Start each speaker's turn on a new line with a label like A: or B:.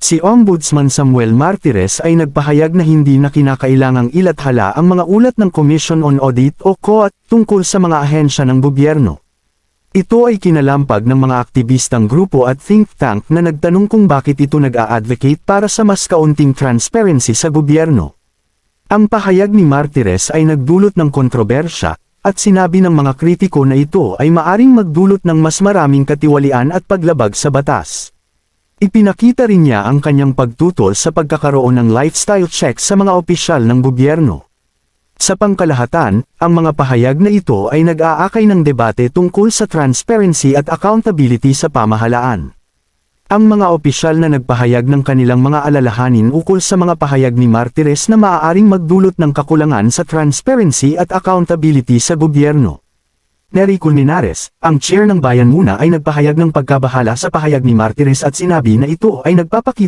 A: Si Ombudsman Samuel Martires ay nagpahayag na hindi na kinakailangang ilathala ang mga ulat ng Commission on Audit o COAT tungkol sa mga ahensya ng gobyerno. Ito ay kinalampag ng mga aktivistang grupo at think tank na nagtanong kung bakit ito nag-a-advocate para sa mas kaunting transparency sa gobyerno. Ang pahayag ni Martires ay nagdulot ng kontrobersya, at sinabi ng mga kritiko na ito ay maaring magdulot ng mas maraming katiwalian at paglabag sa batas. Ipinakita rin niya ang kanyang pagtutol sa pagkakaroon ng lifestyle check sa mga opisyal ng gobyerno. Sa pangkalahatan, ang mga pahayag na ito ay nag-aakay ng debate tungkol sa transparency at accountability sa pamahalaan. Ang mga opisyal na nagpahayag ng kanilang mga alalahanin ukol sa mga pahayag ni Martires na maaaring magdulot ng kakulangan sa transparency at accountability sa gobyerno. Nery Colmenares, ang chair ng Bayan Muna ay nagpahayag ng pagkabahala sa pahayag ni Martires at sinabi na ito ay nagpapakita